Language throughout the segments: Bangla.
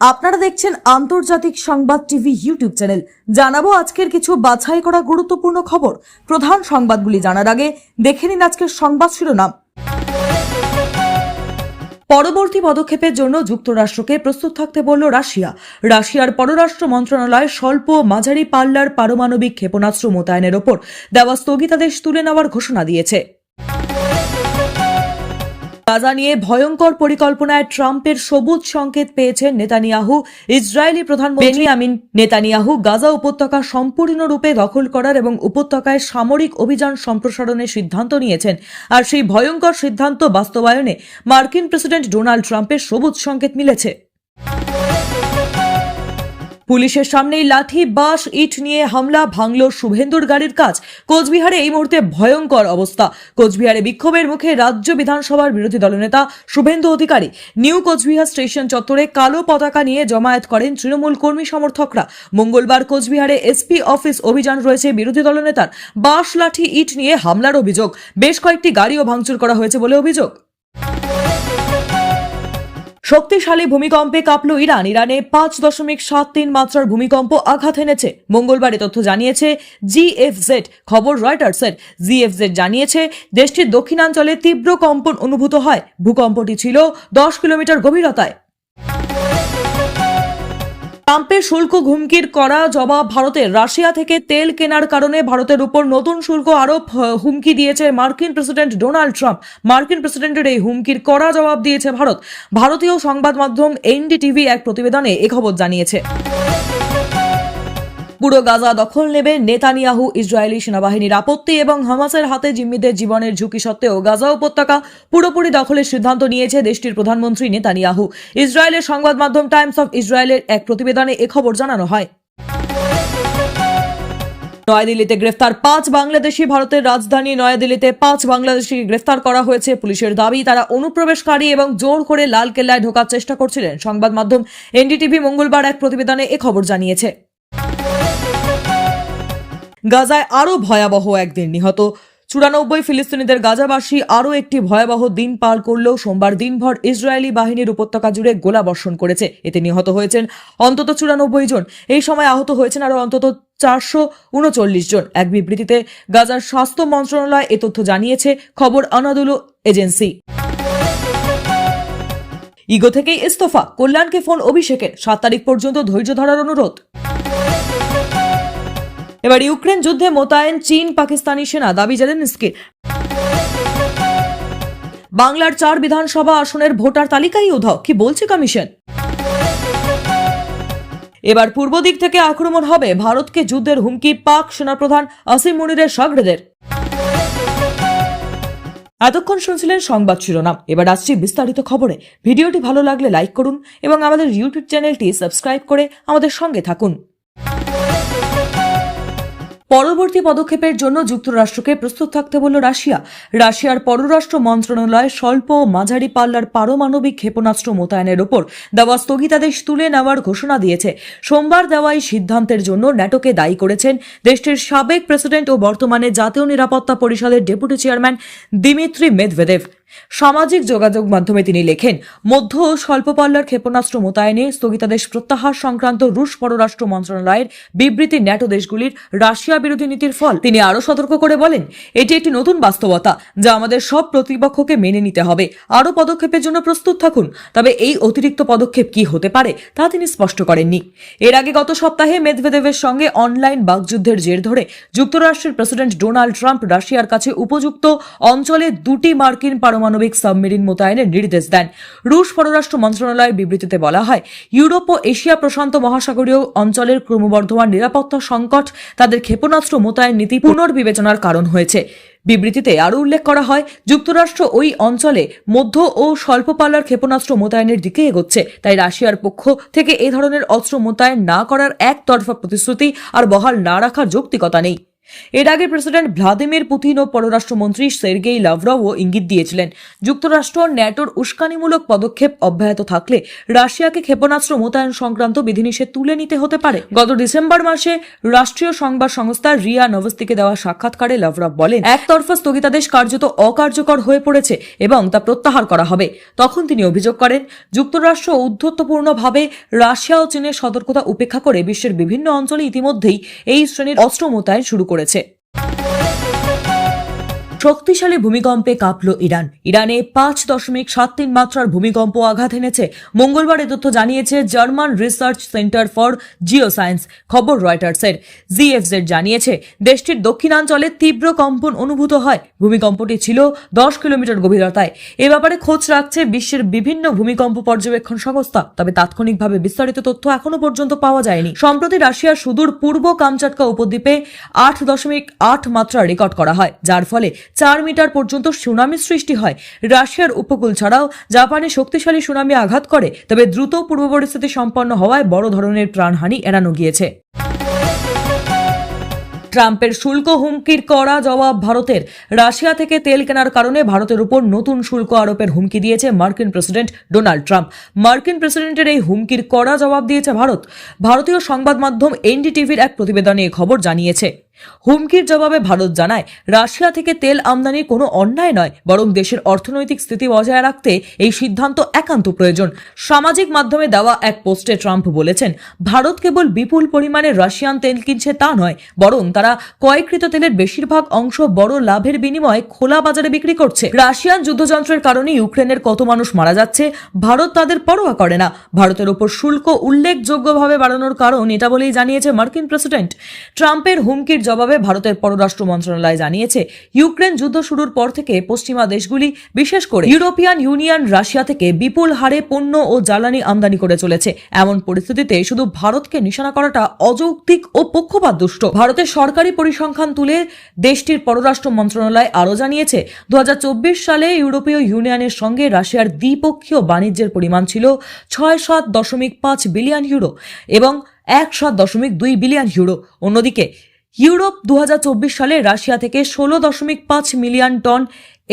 আপনারা দেখছেন আন্তর্জাতিক সংবাদ টিভি ইউটিউব চ্যানেল। জানাব আজকের কিছু বাছাই করা গুরুত্বপূর্ণ খবর। প্রধান সংবাদগুলি জানার আগে দেখে নিন আজকের সংবাদ শিরোনাম। পরবর্তী পদক্ষেপের জন্য যুক্তরাষ্ট্রকে প্রস্তুত থাকতে বলল রাশিয়া। রাশিয়ার পররাষ্ট্র মন্ত্রণালয় স্বল্প মাঝারি পাল্লার পারমাণবিক ক্ষেপণাস্ত্র মোতায়েনের ওপর দেওয়া স্থগিতাদেশ তুলে নেওয়ার ঘোষণা দিয়েছে। গাজা নিয়ে ভয়ঙ্কর পরিকল্পনায় ট্রাম্পের সবুজ সংকেত পেয়েছেন নেতানিয়াহু, ইসরায়েলি প্রধানমন্ত্রী আমিন নেতানিয়াহু। গাজা উপত্যকা সম্পূর্ণরূপে দখল করার এবং উপত্যকায় সামরিক অভিযান সম্প্রসারণের সিদ্ধান্ত নিয়েছেন। আর সেই ভয়ঙ্কর সিদ্ধান্ত বাস্তবায়নে মার্কিন প্রেসিডেন্ট ডোনাল্ড ট্রাম্পের সবুজ সংকেত মিলেছে। পুলিশের সামনেই লাঠি, বাঁশ, ইট নিয়ে হামলা, ভাঙল শুভেন্দুর গাড়ির কাজ। কোচবিহারে এই মুহূর্তে ভয়ঙ্কর অবস্থা। কোচবিহারে বিক্ষোভের মুখে রাজ্য বিধানসভার বিরোধী দলনেতা শুভেন্দু অধিকারী নিউ কোচবিহার স্টেশন চত্বরে কালো পতাকা নিয়ে জমায়েত করেন তৃণমূল কর্মী সমর্থকরা। মঙ্গলবার কোচবিহারে এসপি অফিস অভিযান রয়েছে বিরোধী দলনেতার। বাঁশ, লাঠি, ইট নিয়ে হামলার অভিযোগ। বেশ কয়েকটি গাড়িও ভাঙচুর করা হয়েছে বলে অভিযোগ। শক্তিশালী ভূমিকম্পে কাঁপল ইরান। ইরানে পাঁচ দশমিক সাত তিন মাত্রার ভূমিকম্প আঘাত এনেছে। মঙ্গলবার তথ্য জানিয়েছে জিএফজেড। খবর রয়টার্সের। জিএফজেড জানিয়েছে, দেশটির দক্ষিণাঞ্চলে তীব্র কম্পন অনুভূত হয়। ভূকম্পটি ছিল দশ কিলোমিটার গভীরতায়। ট্রাম্পের শুল্ক ঘুমকির করা জবাব ভারতের। রাশিয়া থেকে তেল কেনার কারণে ভারতের উপর নতুন শুল্ক আরোপ হুমকি দিয়েছে মার্কিন প্রেসিডেন্ট ডোনাল্ড ট্রাম্প। মার্কিন প্রেসিডেন্টের এই হুমকির কড়া জবাব দিয়েছে ভারত। ভারতীয় সংবাদ মাধ্যম এনডিটিভি এক প্রতিবেদনে এ খবর জানিয়েছে। পুরো গাজা দখল নেবে নেতানিয়াহু ইসরায়েলি সেনাবাহিনীর আপত্তি এবং হামাসের হাতে জিম্মিদের জীবনের ঝুঁকি সত্ত্বেও গাজা উপত্যকা পুরোপুরি দখলের সিদ্ধান্ত নিয়েছে দেশটির প্রধানমন্ত্রী নেতানিয়াহু। ইসরায়েলের সংবাদ মাধ্যম টাইমস অফ ইসরায়েলের এক প্রতিবেদনে খবর জানানো হয়। নয়াদিল্লিতে গ্রেফতার পাঁচ বাংলাদেশি ভারতের রাজধানী নয়াদিল্লিতে পাঁচ বাংলাদেশি গ্রেফতার করা হয়েছে পুলিশের দাবি, তারা অনুপ্রবেশকারী এবং জোর করে লাল কেল্লায় ঢোকার চেষ্টা করছিলেন। সংবাদ মাধ্যম এনডিটিভি মঙ্গলবার এক প্রতিবেদনে এ খবর জানিয়েছে। গাজায় আরও ভয়াবহ একদিন নিহত। চুরানব্বই ফিলিস্তিনিদের গাজাবাসী আরও একটি ভয়াবহ দিন পার করলেও সোমবার দিনভর ইসরায়েলি বাহিনীর উপত্যকা জুড়ে গোলাবর্ষণ করেছে। এতে নিহত হয়েছেন অন্তত চুরানব্বই জন। এই সময় আহত হয়েছেন আরও অন্তত চারশো উনচল্লিশ জন। এক বিবৃতিতে গাজার স্বাস্থ্য মন্ত্রণালয় এ তথ্য জানিয়েছে। খবর আনাদুলো এজেন্সি। ইগো থেকেই ইস্তফা। কল্যাণকে ফোন অভিষেকের। সাত তারিখ পর্যন্ত ধৈর্য ধরার অনুরোধ। এবার ইউক্রেন যুদ্ধে মোতায়েন চীন, পাকিস্তানি সেনা, দাবি জেলেনস্কির বাংলার চার বিধানসভা আসনের ভোটার তালিকাই উধাও। কি বলছে কমিশন? এবার পূর্ব দিক থেকে আক্রমণ হবে। ভারতকে যুদ্ধের হুমকি পাক সেনাপ্রধান আসিম মুনিরের সাগরেদের। এতক্ষণ শুনছিলেন সংবাদ শিরোনাম। এবার আসছি বিস্তারিত খবরে। ভিডিওটি ভালো লাগলে লাইক করুন এবং আমাদের ইউটিউব চ্যানেলটি সাবস্ক্রাইব করে আমাদের সঙ্গে থাকুন। পরবর্তী পদক্ষেপের জন্য যুক্তরাষ্ট্রকে প্রস্তুত থাকতে বলল রাশিয়া। রাশিয়ার পররাষ্ট্র মন্ত্রণালয় স্বল্প ও মাঝারি পাল্লার পারমাণবিক ক্ষেপণাস্ত্র মোতায়েনের ওপর দেওয়া স্থগিতাদেশ তুলে নেওয়ার ঘোষণা দিয়েছে। সোমবার দেওয়া এই সিদ্ধান্তের জন্য ন্যাটোকে দায়ী করেছেন দেশটির সাবেক প্রেসিডেন্ট ও বর্তমানে জাতীয় নিরাপত্তা পরিষদের ডেপুটি চেয়ারম্যান দিমিত্রি মেদভেদেভ। সামাজিক যোগাযোগ মাধ্যমে তিনি লেখেন, মধ্য ও স্বল্প পাল্লার ক্ষেপণাস্ত্র মোতায়েনে স্থগিতাদেশ প্রত্যাহার সংক্রান্ত রুশ পররাষ্ট্র মন্ত্রণালয়ের বিবৃতি ন্যাটো দেশগুলির রাশিয়া বিরোধী নীতির ফল। তিনি আরও সতর্ক করে বলেন, এটি একটি নতুন বাস্তবতা যা আমাদের সব প্রতিপক্ষকে মেনে নিতে হবে। আরও পদক্ষেপের জন্য প্রস্তুত থাকুন, তবে এই অতিরিক্ত পদক্ষেপ কি হতে পারে তা তিনি স্পষ্ট করেননি। এর আগে গত সপ্তাহে মেদভেদেভের সঙ্গে অনলাইন বাকযুদ্ধের জের ধরে যুক্তরাষ্ট্রের প্রেসিডেন্ট ডোনাল্ড ট্রাম্প রাশিয়ার কাছে উপযুক্ত অঞ্চলে দুটি মার্কিন পারমাণবিক সাবমেরিন মোতায়েনের নির্দেশ দেন। রুশ পররাষ্ট্র মন্ত্রণালয়ের বিবৃতিতে বলা হয়, ইউরোপ ও এশিয়া প্রশান্ত মহাসাগরীয় অঞ্চলের ক্রমবর্ধমান নিরাপত্তা সংকট তাদের ক্ষেপণাস্ত্র মোতায়েন নীতি পুনর্বিবেচনার কারণ হয়েছে। বিবৃতিতে আরও উল্লেখ করা হয়, যুক্তরাষ্ট্র ওই অঞ্চলে মধ্য ও স্বল্প পাল্লার ক্ষেপণাস্ত্র মোতায়েনের দিকে এগোচ্ছে। তাই রাশিয়ার পক্ষ থেকে এ ধরনের অস্ত্র মোতায়েন না করার একতরফা প্রতিশ্রুতি আর বহাল না রাখার যৌক্তিকতা নেই। এর আগে প্রেসিডেন্ট ভ্লাদিমির পুতিন ও পররাষ্ট্রমন্ত্রী সের্গেই লাভরভও ইঙ্গিত দিয়েছিলেন। যুক্তরাষ্ট্র ন্যাটোর উস্কানিমূলক পদক্ষেপ অব্যাহত থাকলে রাশিয়াকে ক্ষেপণাস্ত্র মোতায়েন সংক্রান্ত বিধিনিষেধ তুলে নিতে হতে পারে। গত ডিসেম্বর মাসে রাষ্ট্রীয় সংবাদ সংস্থা রিয়া নভস্তিকে দেওয়া সাক্ষাৎকারে লাভরভ বলেন, একতরফা স্থগিতাদেশ কার্যত অকার্যকর হয়ে পড়েছে এবং তা প্রত্যাহার করা হবে। তখন তিনি অভিযোগ করেন, যুক্তরাষ্ট্র ঔদ্ধত্যপূর্ণভাবে রাশিয়া ও চীনের সতর্কতা উপেক্ষা করে বিশ্বের বিভিন্ন অঞ্চলে ইতিমধ্যেই এই শ্রেণির অস্ত্র মোতায়েন শুরু করেছে। শক্তিশালী ভূমিকম্পে কাঁপল ইরান। ইরানে পাঁচ দশমিক সাত তিন মাত্রার ভূমিকম্প আঘাত এনেছে। মঙ্গলবার তথ্য জানিয়েছে German research centre for geoscience খবর রয়টার্সের। জিএফজেড জানিয়েছে, দেশটির দক্ষিণাঞ্চলে তীব্র কম্পন অনুভূত হয়। ভূমিকম্পটি ছিল দশ কিলোমিটার গভীরতায়। এ ব্যাপারে খোঁজ রাখছে বিশ্বের বিভিন্ন ভূমিকম্প পর্যবেক্ষণ সংস্থা। তবে তাৎক্ষণিকভাবে বিস্তারিত তথ্য এখনও পর্যন্ত পাওয়া যায়নি। সম্প্রতি রাশিয়ার সুদূর পূর্ব কামচাটকা উপদ্বীপে আট দশমিক আট মাত্রা রেকর্ড করা হয়, যার ফলে চার মিটার পর্যন্ত সুনামি সৃষ্টি হয়। রাশিয়ার উপকূল ছাড়াও জাপানে শক্তিশালী সুনামি আঘাত করে, তবে দ্রুত পূর্ব পরিস্থিতি সম্পন্ন হওয়ায় বড় ধরনের প্রাণহানি এড়ানো গিয়েছে। ট্রাম্পের শুল্ক হুমকির কড়া জবাব ভারতের। রাশিয়া থেকে তেল কেনার কারণে ভারতের উপর নতুন শুল্ক আরোপের হুমকি দিয়েছে মার্কিন প্রেসিডেন্ট ডোনাল্ড ট্রাম্প। মার্কিন প্রেসিডেন্টের এই হুমকির কড়া জবাব দিয়েছে ভারত। ভারতীয় সংবাদ মাধ্যম এনডিটিভির এক প্রতিবেদনে খবর জানিয়েছে। হুমকির জবাবে ভারত জানায়, রাশিয়া থেকে তেল আমদানি কোনো অন্যায় নয়, বরং দেশের অর্থনৈতিক স্থিতি বজায় রাখতে এই সিদ্ধান্ত একান্ত প্রয়োজন। সামাজিক মাধ্যমে দেওয়া এক পোস্টে ট্রাম্প বলেছেন, ভারত কেবল বিপুল পরিমাণে রাশিয়ান তেল কিনছে তা নয়, বরং তারা ক্রয়কৃত তেলের বেশিরভাগ অংশ বড় লাভের বিনিময়ে খোলা বাজারে বিক্রি করছে। রাশিয়ান যুদ্ধযন্ত্রের কারণে ইউক্রেনের কত মানুষ মারা যাচ্ছে, ভারত তাদের পরোয়া করে না। ভারতের ওপর শুল্ক উল্লেখযোগ্যভাবে বাড়ানোর কারণ এটা বলেই জানিয়েছে মার্কিন প্রেসিডেন্ট। ট্রাম্পের হুমকির জবাবে ভারতের পররাষ্ট্র মন্ত্রণালয় জানিয়েছে, ইউক্রেন যুদ্ধ শুরুর পর থেকে পশ্চিমা দেশগুলি, বিশেষ করে ইউরোপিয়ান ইউনিয়ন রাশিয়া থেকে বিপুল হারে পণ্য ও জ্বালানি আমদানি করে চলেছে। এমন পরিস্থিতিতে শুধু ভারতকে নিশানা করাটা অযৌক্তিক ও পক্ষপাত দুষ্ট ভারতের সরকারি পরিসংখ্যান তুলে দেশটির পররাষ্ট্র মন্ত্রণালয় আরও জানিয়েছে দু হাজার চব্বিশ সালে ইউরোপীয় ইউনিয়নের সঙ্গে রাশিয়ার দ্বিপক্ষীয় বাণিজ্যের পরিমাণ ছিল ছয় সাত দশমিক পাঁচ বিলিয়ন ইউরো এবং এক সাত দশমিক দুই বিলিয়ন ইউরো। অন্যদিকে ইউরোপ দু হাজার চব্বিশ সালে রাশিয়া থেকে ষোলো দশমিক পাঁচ মিলিয়ন টন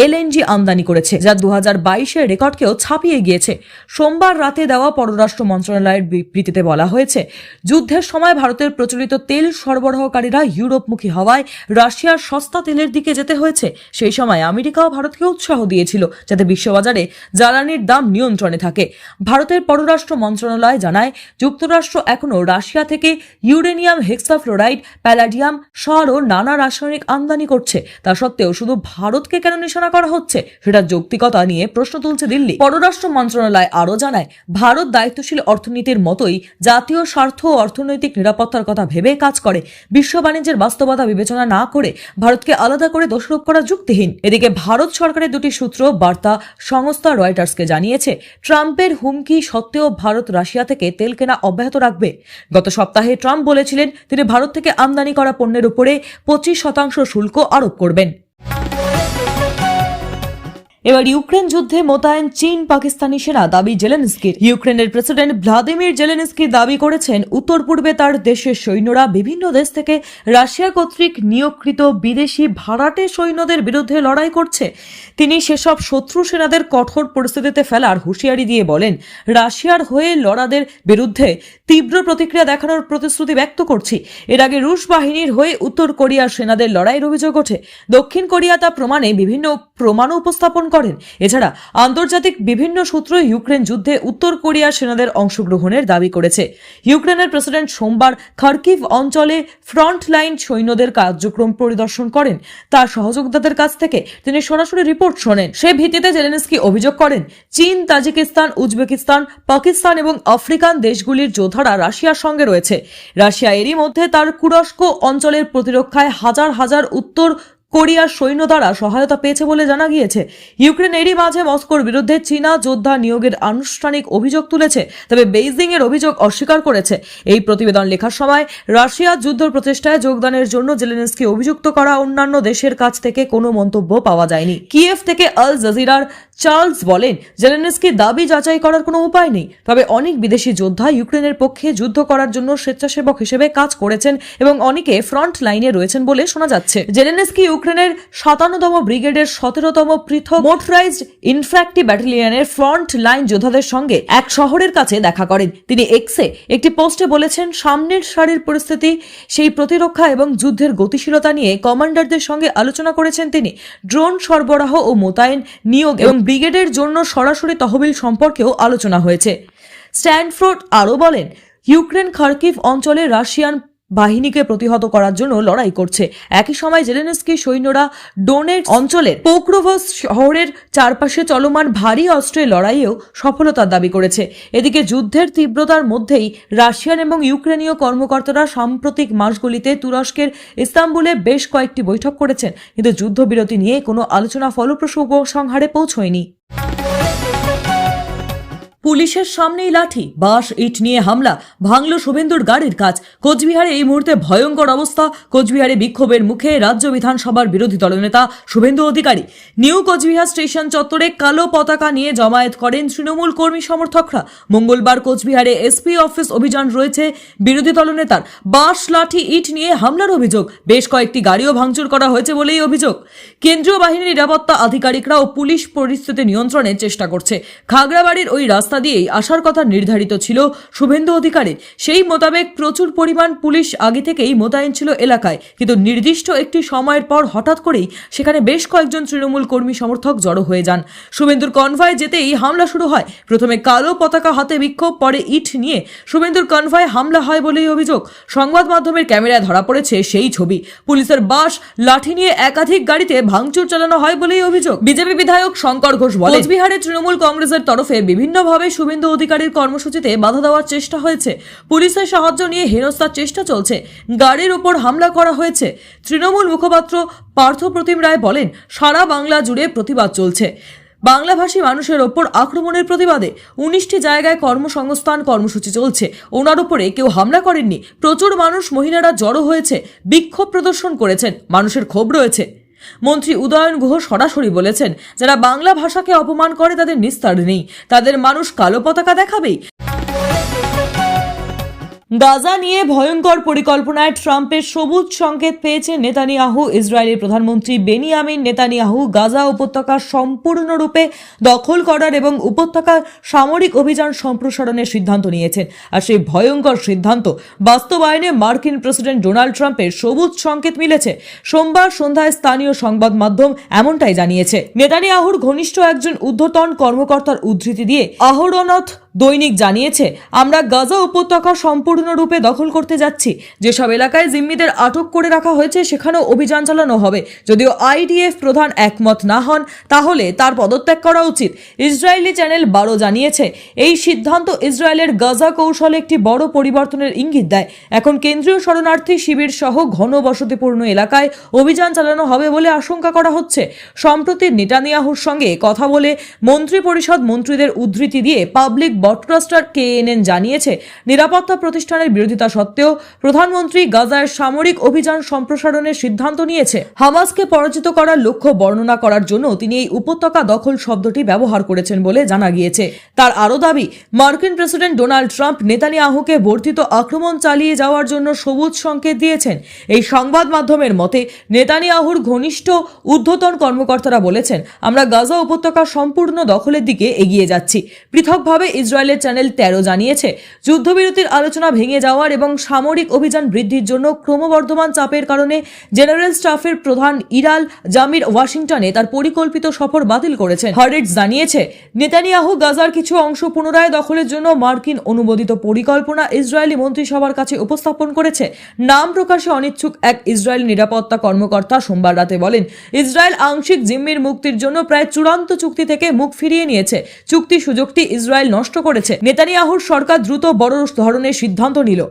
এলএনজি আমদানি করেছে, যা দু হাজার বাইশের রেকর্ডকেও ছাপিয়ে গিয়েছে। সোমবার রাতে দেওয়া পররাষ্ট্র মন্ত্রণালয়ের বিবৃতিতে বলা হয়েছে, যুদ্ধের সময় ভারতের প্রচলিত তেল সরবরাহকারীরা ইউরোপমুখী হওয়ায় রাশিয়ার সস্তা তেলের দিকে যেতে হয়েছে। সেই সময় আমেরিকাও ভারতকে উৎসাহ দিয়েছিল, যাতে বিশ্ববাজারে জ্বালানির দাম নিয়ন্ত্রণে থাকে। ভারতের পররাষ্ট্র মন্ত্রণালয় জানায়, যুক্তরাষ্ট্র এখনও রাশিয়া থেকে ইউরেনিয়াম হেক্সাফ্লোরাইড, প্যালাডিয়াম, সার ও নানা রাসায়নিক আমদানি করছে। তা সত্ত্বেও শুধু ভারতকে কেন নিশানা করা হচ্ছে। সেটার যৌক্তিকতা নিয়ে প্রশ্ন তুলছে দিল্লি। পররাষ্ট্র মন্ত্রণালয় আরও জানায়, ভারত দায়িত্বশীল অর্থনীতির মতোই জাতীয় স্বার্থ ও অর্থনৈতিক নিরাপত্তার কথা ভেবে কাজ করে। বিশ্ব বাণিজ্যের বাস্তবতা বিবেচনা না করে ভারতকে আলাদা করে দোষারোপ করা যুক্তিহীন। এদিকে ভারত সরকারের দুটি সূত্র বার্তা সংস্থা রয়টার্সকে জানিয়েছে, ট্রাম্পের হুমকি সত্ত্বেও ভারত রাশিয়া থেকে তেল কেনা অব্যাহত রাখবে। গত সপ্তাহে ট্রাম্প বলেছিলেন, তিনি ভারত থেকে আমদানি করা পণ্যের উপরে পঁচিশ শতাংশ শুল্ক আরোপ করবেন। এবার ইউক্রেন যুদ্ধে মোতায়েন চীন পাকিস্তানি সেনা, দাবি জেলেনস্কির ইউক্রেনের প্রেসিডেন্ট ভ্লাদিমির জেলেনস্কি দাবি করেছেন, উত্তর পূর্বে তার দেশের সৈন্যরা বিভিন্ন দেশ থেকে রাশিয়া কর্তৃক নিয়োগকৃত বিদেশি ভাড়াটে সৈন্যদের বিরুদ্ধে লড়াই করছে। তিনি সেসব শত্রু সেনাদের কঠোর পরিস্থিতিতে ফেলার হুঁশিয়ারি দিয়ে বলেন, রাশিয়ার হয়ে লড়াদের বিরুদ্ধে তীব্র প্রতিক্রিয়া দেখানোর প্রতিশ্রুতি ব্যক্ত করছি। এর আগে রুশ বাহিনীর হয়ে উত্তর কোরিয়ার সেনাদের লড়াইয়ের অভিযোগ ওঠে। দক্ষিণ কোরিয়া তা প্রমাণে বিভিন্ন প্রমাণ উপস্থাপন করেন। এছাড়া আন্তর্জাতিক বিভিন্ন সূত্র ইউক্রেন যুদ্ধে উত্তর কোরিয়ার সেনাদের অংশগ্রহণের দাবি করেছে। ইউক্রেনের প্রেসিডেন্ট সোমবার খার্কিভ অঞ্চলে ফ্রন্ট লাইন সৈন্যদের কার্যক্রম পরিদর্শন করেন। তার সহযোগিতাদের কাছ থেকে তিনি সরাসরি রিপোর্ট শোনেন। সে ভিত্তিতে জেলেনস্কি অভিযোগ করেন, চীন, তাজিকিস্তান, উজবেকিস্তান, পাকিস্তান এবং আফ্রিকান দেশগুলির যোদ্ধারা রাশিয়ার সঙ্গে রয়েছে। রাশিয়া এরই মধ্যে তার কুরস্ক অঞ্চলের প্রতিরক্ষায় হাজার হাজার উত্তর কোরিয়ার সৈন্য দ্বারা সহায়তা পেয়েছে বলে জানা গিয়েছে। ইউক্রেন এরই মাঝে মস্কোর বিরুদ্ধে চীনা যোদ্ধা নিয়োগের আনুষ্ঠানিক অভিযোগ তুলেছে, তবে বেইজিং এর অভিযোগ অস্বীকার করেছে। এই প্রতিবেদন লেখার সময়, রাশিয়া যুদ্ধ প্রচেষ্টায় যোগদানের জন্য জেলেনস্কি অভিযুক্ত করা অন্যান্য দেশের কাছ থেকে কোনো মন্তব্য পাওয়া যায়নি। কিয়েভ থেকে আল জাজিরার চার্লস বলেন, জেলেনস্কি দাবি যাচাই করার কোনো উপায় নেই। তবে অনেক বিদেশি যোদ্ধা ইউক্রেনের পক্ষে যুদ্ধ করার জন্য স্বেচ্ছাসেবক হিসেবে কাজ করেছেন এবং অনেকে ফ্রন্ট লাইনে রয়েছেন বলে শোনা যাচ্ছে। জেলেনস্কি ইউক্রেনের সাতান্নতম ব্রিগেডের সতেরোতম পৃথক মোটরাইজড ইনফ্যাক্টি ব্যাটালিয়নের ফ্রন্ট লাইন যোদ্ধাদের সঙ্গে এক শহরের কাছে দেখা করেন। তিনি এক্সে একটি পোস্টে বলেছেন, সামনের সারির পরিস্থিতি, সেই প্রতিরক্ষা এবং যুদ্ধের গতিশীলতা নিয়ে কমান্ডারদের সঙ্গে আলোচনা করেছেন তিনি। ড্রোন সরবরাহ ও মোতায়েন নিয়োগ এবং ব্রিগেডের জন্য সরাসরি তহবিল সম্পর্কেও আলোচনা হয়েছে। স্ট্যানফোর্ড আরও বলেন ইউক্রেন খার্কিভ অঞ্চলে রাশিয়ান বাহিনীকে প্রতিহত করার জন্য লড়াই করছে। একই সময় জেলেনস্কি সৈন্যরা ডোনের অঞ্চলের পোক্রোভস শহরের চারপাশে চলমান ভারী অস্ত্রের লড়াইয়েও সফলতার দাবি করেছে। এদিকে যুদ্ধের তীব্রতার মধ্যেই রাশিয়ান এবং ইউক্রেনীয় কর্মকর্তারা সাম্প্রতিক মাসগুলিতে তুরস্কের ইস্তাম্বুলে বেশ কয়েকটি বৈঠক করেছেন। কিন্তু যুদ্ধবিরতি নিয়ে কোনো আলোচনা ফলপ্রসূ উপসংহারে পৌঁছয়নি। পুলিশের সামনেই লাঠি, বাঁশ, ইট নিয়ে হামলা, ভাঙল শুভেন্দুর গাড়ির কাজ। কোচবিহারে এই মুহূর্তে ভয়ঙ্কর অবস্থা। কোচবিহারে বিক্ষোভের মুখে রাজ্য বিধানসভার বিরোধী দলনেতা শুভেন্দু অধিকারী। নিউ কোচবিহার স্টেশন চত্বরে কালো পতাকা নিয়ে জমায়েত করেন তৃণমূল কর্মী সমর্থকরা। মঙ্গলবার কোচবিহারে এসপি অফিস অভিযান রয়েছে বিরোধী দলনেতার। বাঁশ, লাঠি, ইট নিয়ে হামলার অভিযোগ। বেশ কয়েকটি গাড়িও ভাঙচুর করা হয়েছে বলেই অভিযোগ। কেন্দ্রীয় বাহিনীর নিরাপত্তা আধিকারিকরা ও পুলিশ পরিস্থিতি নিয়ন্ত্রণের চেষ্টা করছে। খাগড়াবাড়ির ওই রাস্তা দিয়েই আসার কথা নির্ধারিত ছিল শুভেন্দু অধিকারীর। সেই মোতাবেক প্রচুর পরিমাণ পুলিশ আগে থেকেই মোতায়েন ছিল এলাকায়। কিন্তু নির্দিষ্ট একটি সময়ের পর হঠাৎ করেই সেখানে বেশ কয়েকজন তৃণমূল কর্মী সমর্থক জড়ো হয়ে যান। শুভেন্দুর কনভয় যেতেই হামলা শুরু হয়। প্রথমে কালো পতাকা হাতে বিক্ষোভ, পরে ইট নিয়ে শুভেন্দুর কনভয় হামলা হয় বলেই অভিযোগ। সংবাদ মাধ্যমের ক্যামেরায় ধরা পড়েছে সেই ছবি। পুলিশের বাস লাঠি নিয়ে একাধিক গাড়িতে ভাঙচুর চালানো হয় বলেই অভিযোগ। বিজেপি বিধায়ক শঙ্কর ঘোষ বলেন বিহারে তৃণমূল কংগ্রেসের তরফে বিভিন্নভাবে শুভেন্দু অধিকারীর কর্মসূচিতে বাধা দেওয়ার চেষ্টা হয়েছে। পুলিশের সাহায্য নিয়ে হেনস্থার চেষ্টা চলছে। গাড়ির উপর হামলা করা হয়েছে। তৃণমূল মুখপাত্র পার্থ প্রতিম রায় বলেন, সারা বাংলা জুড়ে প্রতিবাদ চলছে। বাংলাভাষী মানুষের ওপর আক্রমণের প্রতিবাদে উনিশটি জায়গায় কর্মসংস্থান কর্মসূচি চলছে। ওনার উপরে কেউ হামলা করেননি। প্রচুর মানুষ মহিলারা জড়ো হয়েছে। বিক্ষোভ প্রদর্শন করেছেন। মানুষের ক্ষোভ রয়েছে। মন্ত্রী উদয়ন গুহ সরাসরি বলেছেন, যারা বাংলা ভাষাকে অপমান করে তাদের নিস্তার নেই। তাদের মানুষ কালো পতাকা দেখাবেই। গাজা নিয়ে ভয়ঙ্কর পরিকল্পনায় ট্রাম্পের সবুজ সংকেত পেয়েছে নেতানিয়াহু, ইসরায়েলের প্রধানমন্ত্রী বেনিয়ামিন নেতানিয়াহু গাজা উপত্যকা সম্পূর্ণরূপে দখল করার এবং উপত্যকার সামরিক অভিযান সম্প্রসারণের সিদ্ধান্ত নিয়েছেন। আর সেই ভয়ঙ্কর সিদ্ধান্ত বাস্তবায়নে মার্কিন প্রেসিডেন্ট ডোনাল্ড ট্রাম্পের সবুজ সংকেত মিলেছে। সোমবার সন্ধ্যায় স্থানীয় সংবাদ মাধ্যম এমনটাই জানিয়েছে। নেতানিয়াহুর ঘনিষ্ঠ একজন ঊর্ধ্বতন কর্মকর্তার উদ্ধৃতি দিয়ে আহরনথ দৈনিক জানিয়েছে, আমরা গাজা উপত্যকা সম্পূর্ণরূপে দখল করতে যাচ্ছি। যেসব এলাকায় জিম্মিদের আটক করে রাখা হয়েছে, সেখানেও অভিযান চালানো হবে। যদিও আইডিএফ প্রধান একমত না হন, তাহলে তার পদত্যাগ করা উচিত। ইসরায়েলি চ্যানেল বারো জানিয়েছে, এই সিদ্ধান্ত ইসরায়েলের গাজা কৌশলে একটি বড় পরিবর্তনের ইঙ্গিত দেয়। এখন কেন্দ্রীয় শরণার্থী শিবির সহ ঘন বসতিপূর্ণ এলাকায় অভিযান চালানো হবে বলে আশঙ্কা করা হচ্ছে। সম্প্রতি নেটানিয়াহুর সঙ্গে কথা বলে মন্ত্রী পরিষদ মন্ত্রীদের উদ্ধৃতি দিয়ে পাবলিক ব্রডকাস্টার কেএনএন জানিয়েছে, নিরাপত্তা প্রতিষ্ঠানের বিরোধিতা সত্ত্বেও প্রধানমন্ত্রী গাজায় সামরিক অভিযান সম্প্রসারণের সিদ্ধান্ত নিয়েছে। হামাসকে পরাজিত করার লক্ষ্য বর্ণনা করার জন্য তিনি এই উপত্যকা দখল শব্দটি ব্যবহার করেছেন বলে জানা গিয়েছে। তার আরও দাবি, মার্কিন প্রেসিডেন্ট ডোনাল্ড ট্রাম্প নেতানিয়াহুকে বর্ধিত আক্রমণ চালিয়ে যাওয়ার জন্য সবুজ সংকেত দিয়েছেন। এই সংবাদ মাধ্যমের মতে, নেতানিয়াহুর ঘনিষ্ঠ ঊর্ধ্বতন কর্মকর্তারা বলেছেন, আমরা গাজা উপত্যকা সম্পূর্ণ দখলের দিকে এগিয়ে যাচ্ছি। পৃথকভাবে ইসরায়েলের চ্যানেল তেরো জানিয়েছে, যুদ্ধবিরতির আলোচনা ভেঙে যাওয়ার এবং সামরিক অভিযান বৃদ্ধির জন্য ক্রমবর্ধমান চাপের কারণে জেনারেল স্টাফের প্রধান ইরাল জামির ওয়াশিংটনে তার পরিকল্পিত সফর বাতিল করেছেন। হার্ডেটস জানিয়েছে, নেতানিয়াহু গাজার কিছু অংশ পুনরায় দখলের জন্য মার্কিন অনুমোদিত পরিকল্পনা ইসরায়েলি মন্ত্রিসভার কাছে উপস্থাপন করেছে। নাম প্রকাশে অনিচ্ছুক এক ইসরায়েলি নিরাপত্তা কর্মকর্তা সোমবার রাতে বলেন, ইসরায়েল আংশিক জিম্মির মুক্তির জন্য প্রায় চূড়ান্ত চুক্তি থেকে মুখ ফিরিয়ে নিয়েছে। চুক্তি সুযোগটি ইসরায়েল নষ্ট করেছে। নেতানিয়াহুর সরকার দ্রুত বড় ধরনের সিদ্ধান্ত নিল।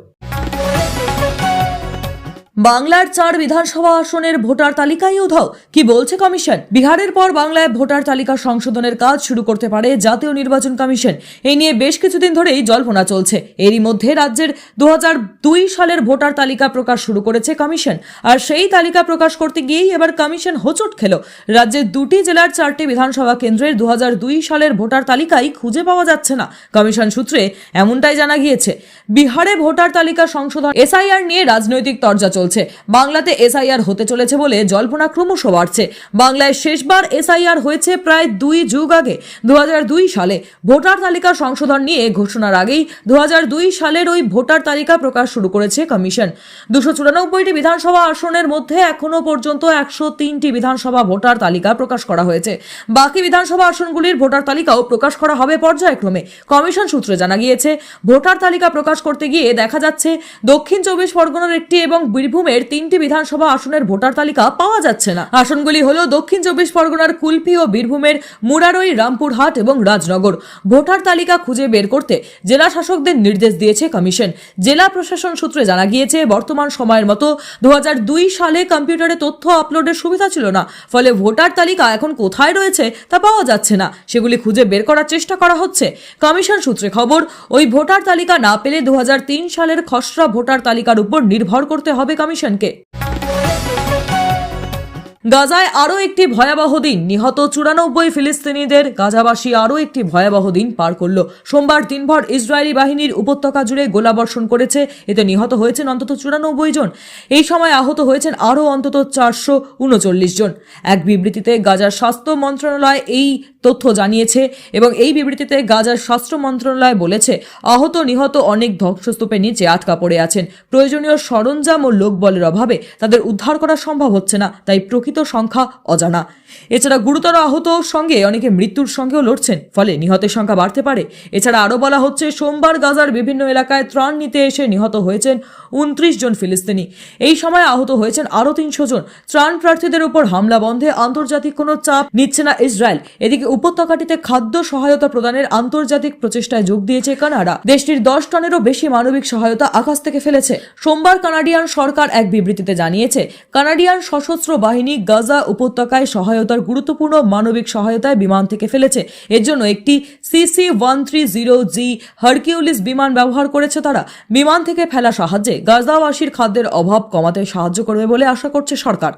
বাংলার চার বিধানসভা আসনের ভোটার তালিকায় উধাও। কি বলছে কমিশন? বিহারের পর বাংলায় ভোটার তালিকা সংশোধনের কাজ শুরু করতে পারে জাতীয় নির্বাচন কমিশন। এই নিয়ে বেশ কিছুদিন ধরেই জল্পনা চলছে। এরই মধ্যে রাজ্যের দুহাজার দুই সালের ভোটার তালিকা প্রকাশ শুরু করেছে কমিশন। আর সেই তালিকা প্রকাশ করতে গিয়েই এবার কমিশন হোঁচট খেল। রাজ্যের দুটি জেলার চারটি বিধানসভা কেন্দ্রের দু হাজার দুই সালের ভোটার তালিকাই খুঁজে পাওয়া যাচ্ছে না, কমিশন সূত্রে এমনটাই জানা গিয়েছে। বিহারে ভোটার তালিকা সংশোধন, এসআইআর নিয়ে রাজনৈতিক তরজা চলছে। বাংলাতে এসআইআর হতে চলেছে বলে জল্পনা ক্রমশ বাড়ছে। বাংলায় শেষবার এসআইআর হয়েছে প্রায় দুই যুগ আগে দু সালে। ভোটার তালিকা সংশোধন নিয়ে ঘোষণার আগেই দু সালের ওই ভোটার তালিকা প্রকাশ শুরু করেছে কমিশন। দুশো চুরানব্বইটি বিধানসভা আসনের মধ্যে এখনও পর্যন্ত একশো তিনটি বিধানসভা ভোটার তালিকা প্রকাশ করা হয়েছে। বাকি বিধানসভা আসনগুলির ভোটার তালিকাও প্রকাশ করা হবে পর্যায়ক্রমে। কমিশন সূত্রে জানা গিয়েছে, ভোটার তালিকা প্রকাশ করতে গিয়ে দেখা যাচ্ছে, দক্ষিণ চব্বিশ পরগনার একটি এবং বীরভূমের তিনটি বিধানসভা আসনের ভোটার তালিকা পাওয়া যাচ্ছে না। আসনগুলি হল দক্ষিণ চব্বিশ পরগনার কুলপি ও বীরভূমের মুরারই, রামপুরহাট এবং রাজনগর। ভোটার তালিকা খুঁজে বের করতে জেলা শাসকদের নির্দেশ দিয়েছে কমিশন। জেলা প্রশাসন সূত্রে জানা গিয়েছে, বর্তমান সময়ের মতো দু সালে কম্পিউটারে তথ্য আপলোডের সুবিধা ছিল না। ফলে ভোটার তালিকা এখন কোথায় রয়েছে তা পাওয়া যাচ্ছে না। সেগুলি খুঁজে বের করার চেষ্টা করা হচ্ছে। কমিশন সূত্রে খবর, ওই ভোটার তালিকা না পেলে দু হাজার তিন সালের খসড়া ভোটার তালিকার উপর নির্ভর করতে হবে কমিশনকে। গাজায় আরও একটি ভয়াবহ দিন। নিহত চুরানব্বই ফিলিস্তিনিদের গাজাবাসী আরও একটি ভয়াবহ দিন পার করল। সোমবার দিনভর ইসরায়েলি বাহিনীর উপত্যকা জুড়ে গোলাবর্ষণ করেছে। এতে নিহত হয়েছেন অন্তত চুরানব্বই জন। এই সময় আহত হয়েছেন আরও অন্তত চারশো উনচল্লিশ জন। এক বিবৃতিতে গাজার স্বাস্থ্য মন্ত্রণালয় এই তথ্য জানিয়েছে এবং এই বিবৃতিতে গাজার স্বাস্থ্য মন্ত্রণালয় বলেছে, আহত নিহত অনেক ধ্বংসস্তূপের নিচে আটকা পড়ে আছেন। প্রয়োজনীয় সরঞ্জাম ও লোকবলের অভাবে তাদের উদ্ধার করা সম্ভব হচ্ছে না, তাই প্রকৃত সংখ্যা অজানা। এছাড়া গুরুতর আহত সঙ্গে অনেকে মৃত্যুর সঙ্গেও লড়ছেন, ফলে নিহতের সংখ্যা বাড়তে পারে। এছাড়া আরও বলা হচ্ছে, সোমবার গাজার বিভিন্ন এলাকায় ত্রাণ নিতে এসে নিহত হয়েছেন উনত্রিশ জন ফিলিস্তিনি। এই সময় আহত হয়েছেন আরও তিনশো জন। ত্রাণ প্রার্থীদের উপর হামলা বন্ধে আন্তর্জাতিক কোনো চাপ নিচ্ছে না ইসরায়েল। এদিকে উপত্যকাটিতে খাদ্য সহায়তা প্রদানের আন্তর্জাতিক প্রচেষ্টায় যোগ দিয়েছে কানাডা। দেশটির দশ টনেরও বেশি মানবিক সহায়তা আকাশ থেকে ফেলেছে। সোমবার কানাডিয়ান সরকার এক বিবৃতিতে জানিয়েছে, কানাডিয়ান সশস্ত্র বাহিনী গাজা উপত্যকায় সহায়তার গুরুত্বপূর্ণ মানবিক সহায়তায় বিমান থেকে ফেলেছে। এর জন্য একটি CC one three zero G Hercules বিমান ব্যবহার করেছে তারা। বিমান থেকে ফেলা সাহায্যে গাজাবাসীর খাদ্যের অভাব কমাতে সাহায্য করবে বলে আশা করছে সরকার।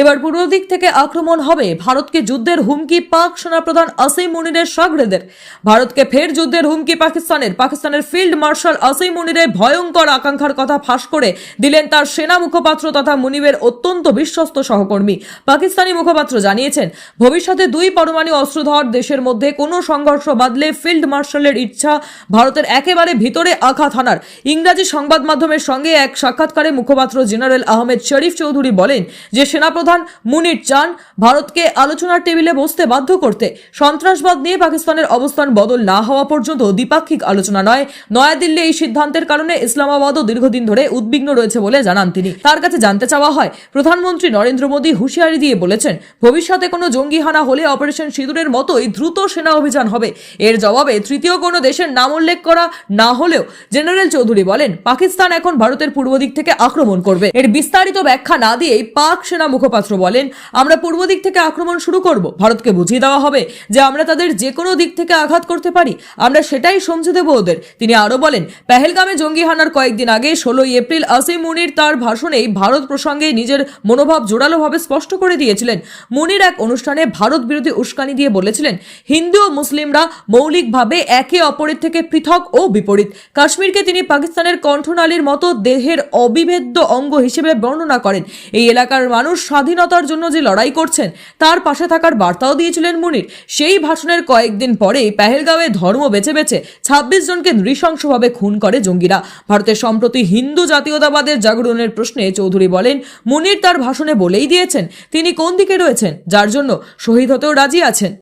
এবার পূর্ব দিক থেকে আক্রমণ হবে। ভারতকে যুদ্ধের হুমকি পাক সেনাপ্রধান আসিম মুনিরের সাগরেদের। ভারতকে ফের যুদ্ধের হুমকি পাকিস্তানের। পাকিস্তানের ফিল্ড মার্শাল আসিম মুনিরের ভয়ঙ্কর আকাঙ্ক্ষার কথা ফাঁস করে দিলেন তার সেনা মুখপাত্র তথা মুনিবের অত্যন্ত বিশ্বস্ত সহকর্মী। পাকিস্তানি মুখপাত্র জানিয়েছেন, ভবিষ্যতে দুই পরমাণু অস্ত্রধর দেশের মধ্যে কোনো সংঘর্ষ বাদলে ফিল্ড মার্শালের ইচ্ছা ভারতের একেবারে ভিতরে আঘাত হানার। ইংরাজি সংবাদ মাধ্যমের সঙ্গে এক সাক্ষাৎকারে মুখপাত্র জেনারেল আহমেদ শরীফ চৌধুরী বলেন যে, সেনাপ্রধান মুনির চান, ভারতকে আলোচনার টেবিলে বসতে বাধ্য করতে। সন্ত্রাসবাদ নিয়ে পাকিস্তানের অবস্থান বদল না হওয়া পর্যন্ত দ্বিপাক্ষিক আলোচনা নয়। নয়াদিল্লি এই সিদ্ধান্তের কারণে ইসলামাবাদও দীর্ঘদিন ধরে উদ্বিগ্ন রয়েছে বলে জানান তিনি। তার কাছে জানতে চাওয়া হয়, প্রধানমন্ত্রী নরেন্দ্র মোদী হুঁশিয়ারি দিয়ে বলেছেন, ভবিষ্যতে কোনো জঙ্গি হানা হলে অপারেশন সিঁদুরের মতোই দ্রুত সেনা অভিযান হবে। এর জবাবে তৃতীয় কোনো দেশের নাম উল্লেখ করা না হলেও জেনারেল চৌধুরী বলেন, পাকিস্তান এখন ভারতের পূর্ব দিক থেকে আক্রমণ করবে। এর বিস্তারিত ব্যাখ্যা না দিয়েই পাক সেনা মুখপাত্র বলেন, আমরা পূর্ব দিক থেকে আক্রমণ শুরু করব। ভারতকে বুঝিয়ে দেওয়া হবে যে আমরা তাদের যে কোনো দিক থেকে আঘাত করতে পারি। আমরা সেটাই সমঝে দেব ওদের। তিনি আরও বলেন, পেহেলগামে জঙ্গি হানার কয়েকদিন আগে ষোলোই এপ্রিল আসিম মুনির তার ভাষণেই ভারত প্রসঙ্গে নিজের মনোভাব জোরালোভাবে স্পষ্ট করে দিয়েছিলেন। মুনির এক অনুষ্ঠানে ভারত বিরোধী উস্কানি দিয়ে বলেছিলেন, হিন্দু ও মুসলিমরা মৌলিকভাবে একে অপরের থেকে পৃথক ও বিপরীত। কাশ্মীরকে তিনি পাকিস্তানের কণ্ঠনালীর মতো দেহের অবিভেদ্য অঙ্গ হিসেবে বর্ণনা করেন। এই এলাকার মানুষ স্বাধীনতার জন্য যে লড়াই করছেন, তার পাশে থাকার বার্তাও দিয়েছিলেন মুনির। সেই ভাষণের কয়েকদিন পরেই পেহেলগাঁওয়ে ধর্ম বেছে বেছে ছাব্বিশ জনকে নৃশংসভাবে খুন করে জঙ্গিরা। ভারতের সম্প্রতি হিন্দু জাতীয়তাবাদের জাগরণের প্রশ্নে চৌধুরী বলেন, মুনির তার ভাষণে বলেই দিয়েছেন, তিনি কোন দিকে রয়েছেন, যার জন্য শহীদ হতেও রাজি আছেন।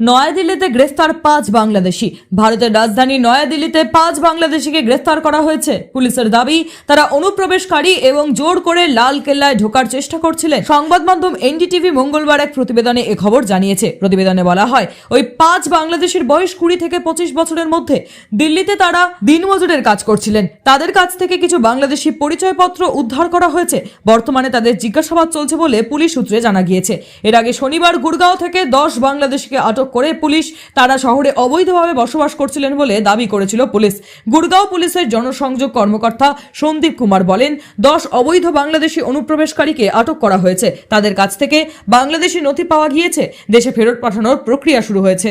নয়াদিল্লিতে গ্রেফতার পাঁচ বাংলাদেশি। ভারতের রাজধানী নয়াদিল্লিতে পাঁচ বাংলাদেশিকে গ্রেফতার করা হয়েছে। পুলিশের দাবি, তারা অনুপ্রবেশকারী এবং জোর করে লাল কেল্লায় ঢোকার চেষ্টা করছিলেন। সংবাদ মাধ্যম এনডিটিভি মঙ্গলবার এক প্রতিবেদনে এ খবর জানিয়েছে। প্রতিবেদনে বলা হয়, ওই পাঁচ বাংলাদেশের বয়স কুড়ি থেকে পঁচিশ বছরের মধ্যে দিল্লিতে তারা দিনমজুরের কাজ করছিলেন। তাদের কাছ থেকে কিছু বাংলাদেশি পরিচয়পত্র উদ্ধার করা হয়েছে। বর্তমানে তাদের জিজ্ঞাসাবাদ চলছে বলে পুলিশ সূত্রে জানা গিয়েছে। এর আগে শনিবার গুড়গাঁও থেকে দশ বাংলাদেশিকে আটক করে পুলিশ তারা শহরে অবৈধভাবে বসবাস করছিলেন বলে দাবি করেছিল পুলিশ। গুরগাঁও পুলিশের জনসংযোগ কর্মকর্তা সন্দীপ কুমার বলেন, দশ অবৈধ বাংলাদেশি অনুপ্রবেশকারীকে আটক করা হয়েছে। তাদের কাছ থেকে বাংলাদেশি নথি পাওয়া গিয়েছে। দেশে ফেরত পাঠানোর প্রক্রিয়া শুরু হয়েছে।